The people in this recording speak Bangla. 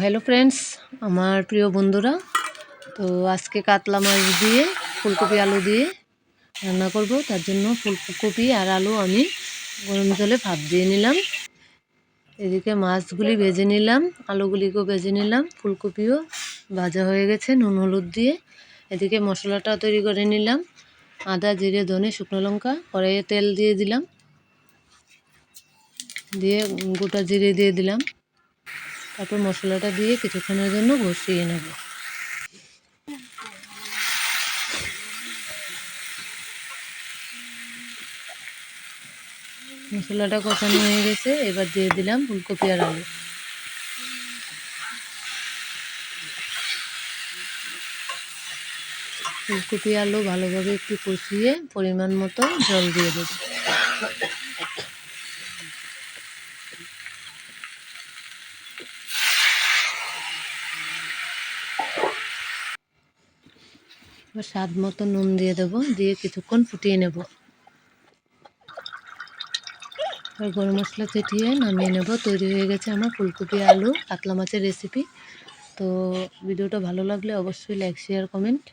হ্যালো ফ্রেন্ডস, আমার প্রিয় বন্ধুরা, তো আজকে কাতলা মাছ দিয়ে, ফুলকপি আলু দিয়ে রান্না করব। তার জন্য ফুলকপি আর আলু আমি গরম জলে ভাপ দিয়ে নিলাম। এদিকে মাছগুলি ভেজে নিলাম, আলুগুলিকেও ভেজে নিলাম, ফুলকপিও ভাজা হয়ে গেছে নুন, হলুদ দিয়ে। এদিকে মশলাটা তৈরি করে নিলাম, আদা, জিরে, ধনে, শুকনো লঙ্কা, কড়াইয়ে তেল দিয়ে দিলাম। দিয়ে গোটা জিরে দিয়ে দিলাম। তারপর মশলাটা দিয়ে কিছুক্ষণের জন্য বসিয়ে নেব। মশলাটা কষানো হয়ে গেছে, এবার দিয়ে দিলাম ফুলকপি আর আলু। ফুলকপি আলু ভালোভাবে একটু কষিয়ে পরিমাণ মতো জল দিয়ে দেব। এবার স্বাদ মতো নুন দিয়ে দেবো, দিয়ে কিছুক্ষণ ফুটিয়ে নেব। এবার গরম মশলা ফেটিয়ে নামিয়ে নেব। তৈরি হয়ে গেছে আমার ফুলকপি, আলু, কাতলা মাছের রেসিপি তো ভিডিওটা ভালো লাগলে অবশ্যই লাইক শেয়ার কমেন্ট